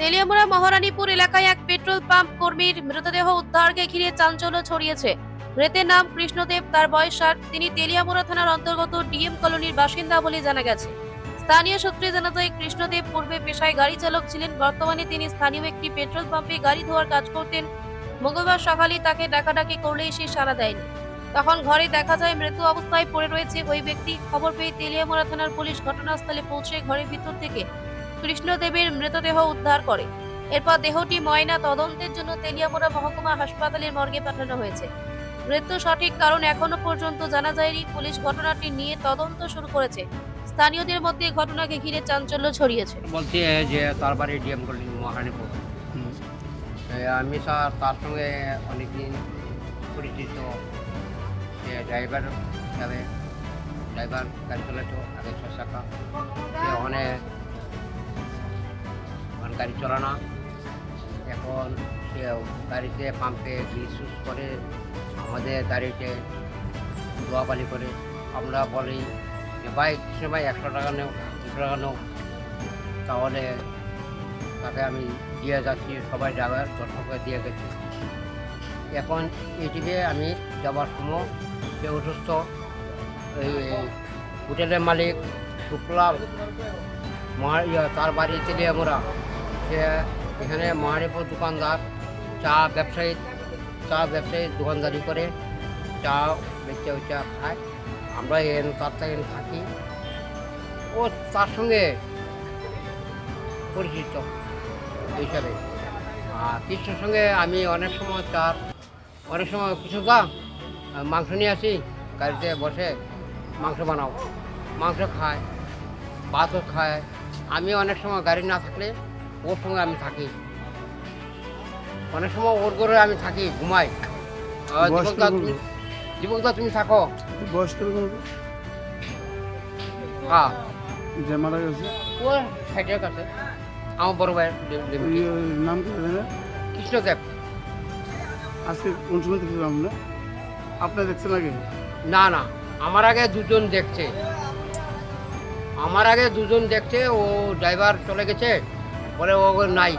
তেলিয়ামুড়া মহারানীপুর এলাকায় এক petrol pump কর্মীর মৃতদেহ উদ্ধারকে ঘিরে চাঞ্চল্য ছড়িয়েছে। মৃতের নাম কৃষ্ণদেব, তার বয়স ষাট। তিনি তেলিয়ামুড়া থানার অন্তর্গত ডিএম কলোনির বাসিন্দা বলে জানা গেছে। স্থানীয় সূত্রে জানা যায়, কৃষ্ণদেব পূর্বে পেশায় গাড়ি চালক ছিলেন। বর্তমানে তিনি স্থানীয় একটি পেট্রোল পাম্পে গাড়ি ধোয়ার কাজ করতেন। মঙ্গলবার সকালে তাকে ডাকাডাকি করলে সে সাড়া দেয়নি। তখন ঘরে দেখা যায়, মৃত অবস্থায় পড়ে রয়েছে ওই ব্যক্তি। খবর পেয়ে তেলিয়ামুড়া থানার পুলিশ ঘটনাস্থলে পৌঁছে ঘরের ভিতর থেকে কৃষ্ণদেবের মৃতদেহ উদ্ধার করে। এরপর দেহটি ময়না তদন্তের জন্য তেলিয়ামুড়া মহকুমা হাসপাতালের মর্গে পাঠানো হয়েছে। মৃত্যু সঠিক কারণ এখনও পর্যন্ত জানা যায়নি। পুলিশ ঘটনাটি নিয়ে তদন্ত শুরু করেছে। স্থানীয়দের মধ্যে ঘটনাকে ঘিরে চাঞ্চল্য ছড়িয়েছে। বলছি যে তার বাড়ি ডিএম কলেজ মহারানীপুর। আমি স্যার তার সঙ্গে অনেকদিন পরিচিত। সে ড্রাইভার হিসাবে ড্রাইভার গাড়ি চালাতো আগে ছ চাকা সে ওখানে গাড়ি চলানা। এখন সে গাড়িতে পাম্পে ইউজ করে আমাদের গাড়িতে ধোয়াপালি করে। আমরা বলি যে, ভাই কৃষ্ণ ভাই, একশো টাকা নেও, দুশো টাকা নেও। তাহলে তাকে আমি দিয়ে যাচ্ছি, সবাই ড্রাইভার দর্শককে দিয়ে গেছি। এখন এটিকে আমি যাবার সময় সে অসুস্থ, এই হোটেলের মালিক শুক্লা তার বাড়ি তেলিয়ামুড়া সে এখানে মহারিপুর দোকানদার, চা ব্যবসায়ী চা ব্যবসায়ী দোকানদারি করে চা বেচা উচা খায়। আমরা এন তার থেকে থাকি। ও তার সঙ্গে পরিচিত হিসাবে। আর কৃষ্ণর সঙ্গে আমি অনেক সময় তার, অনেক সময় কিছু দা মাংস নিয়ে আসি, গাড়িতে বসে মাংস বানাও। মাংস খায়, ভাতও খায়। আমি অনেক সময় গাড়ি না থাকলে ওর সঙ্গে আমি থাকি। অনেক সময় ওর করে আমি থাকি ঘুমাই। কীরকম? তুমি দীপকদা তুমি থাকো। বয়স? হ্যাঁ। যে মারা গেছে? ও কাছে আমার বড় ভাই ওই ওই নাম কি জানেন কৃষ্ণদেব আজকে কোন সময় আমরা? আপনি দেখছেন আগে? না না। আমার আগে দুজন দেখছে। আমার আগে দুজন দেখছে ও ড্রাইভার চলে গেছে। বলে ও নাই।